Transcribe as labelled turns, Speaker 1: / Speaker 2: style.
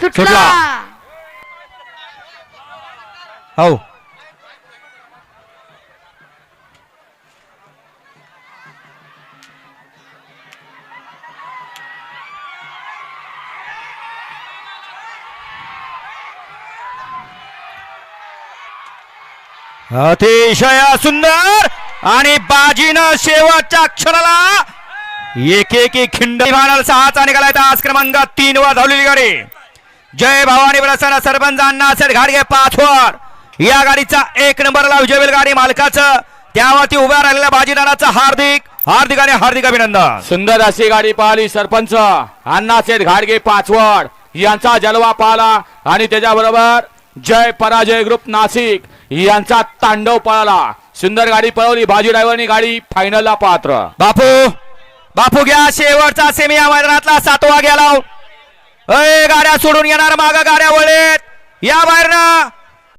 Speaker 1: सुटला
Speaker 2: हो. अतिशय सुंदर आणि बाजीनं शेवटच्या क्षणाला एक एक खिंड सहाचा निघाला तास क्रमांक तीन वर धावलेली गाडी. जय भवानी प्रसन्न सरपंच अण्णासर घाडगे पाच वर या गाडीचा एक नंबरला विजय गाडी मालकाचं. त्यावरती उभ्या राहिलेल्या बाजीदाराचं हार्दिक हार्दिक आणि हार्दिक अभिनंदन.
Speaker 3: सुंदर अशी गाडी पाहिली सरपंच. अण्णासेठ घाडगे पाचवड यांचा जलवा पाहला आणि त्याच्याबरोबर जय पराजय ग्रुप नाशिक यांचा तांडव पळाला. सुंदर गाडी पळवली बाजी ड्रायव्हरनी गाडी फायनलला पात्र.
Speaker 2: बापू बापू घ्या शेवटचा सेमी या मैदानातला सातवा गेला. गाड्या सोडून येणार माग गाड्या वळेत. या बाहेर ना